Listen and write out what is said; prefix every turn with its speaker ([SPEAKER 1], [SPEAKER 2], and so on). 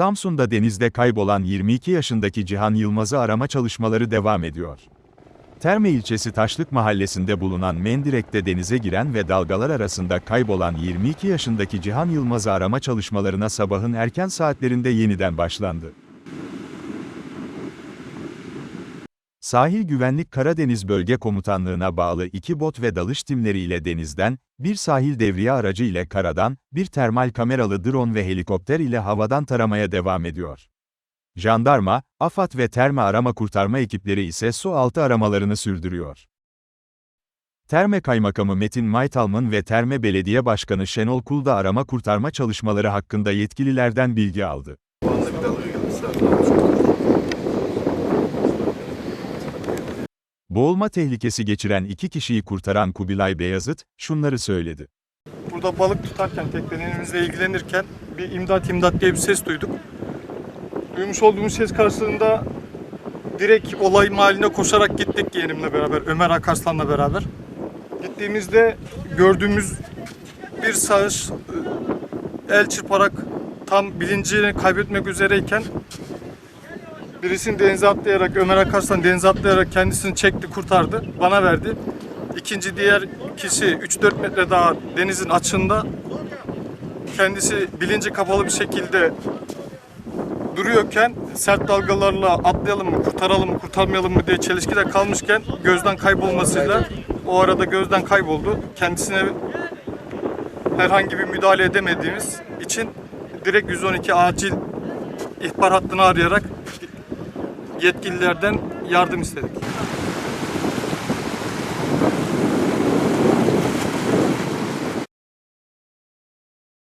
[SPEAKER 1] Samsun'da denizde kaybolan 22 yaşındaki Cihan Yılmaz'ı arama çalışmaları devam ediyor. Terme ilçesi Taşlık mahallesinde bulunan Mendirek'te denize giren ve dalgalar arasında kaybolan 22 yaşındaki Cihan Yılmaz'ı arama çalışmalarına sabahın erken saatlerinde yeniden başlandı. Sahil Güvenlik Karadeniz Bölge Komutanlığı'na bağlı iki bot ve dalış timleriyle denizden, bir sahil devriye aracı ile karadan, bir termal kameralı drone ve helikopter ile havadan taramaya devam ediyor. Jandarma, AFAD ve Terme arama kurtarma ekipleri ise su altı aramalarını sürdürüyor. Terme Kaymakamı Metin Maytalman ve Terme Belediye Başkanı Şenol Kul da arama kurtarma çalışmaları hakkında yetkililerden bilgi aldı. Boğulma tehlikesi geçiren iki kişiyi kurtaran Kubilay Beyazıt, şunları söyledi.
[SPEAKER 2] Burada balık tutarken, teknelerimizle ilgilenirken bir imdat imdat diye bir ses duyduk. Duymuş olduğumuz ses karşılığında direkt olay mahalline koşarak gittik yeğenimle beraber, Ömer Akarslan'la beraber. Gittiğimizde gördüğümüz bir sağış e, el çırparak tam bilincini kaybetmek üzereyken birisini denize atlayarak, Ömer Akarslan denize atlayarak kendisini çekti, kurtardı, bana verdi. İkinci diğer kişi 3-4 metre daha denizin açığında kendisi bilinci kapalı bir şekilde duruyorken sert dalgalarla atlayalım mı, kurtaralım mı, kurtarmayalım mı diye çelişkide kalmışken gözden kaybolmasıyla o arada gözden kayboldu. Kendisine herhangi bir müdahale edemediğimiz için direkt 112 acil ihbar hattını arayarak yetkililerden yardım istedik.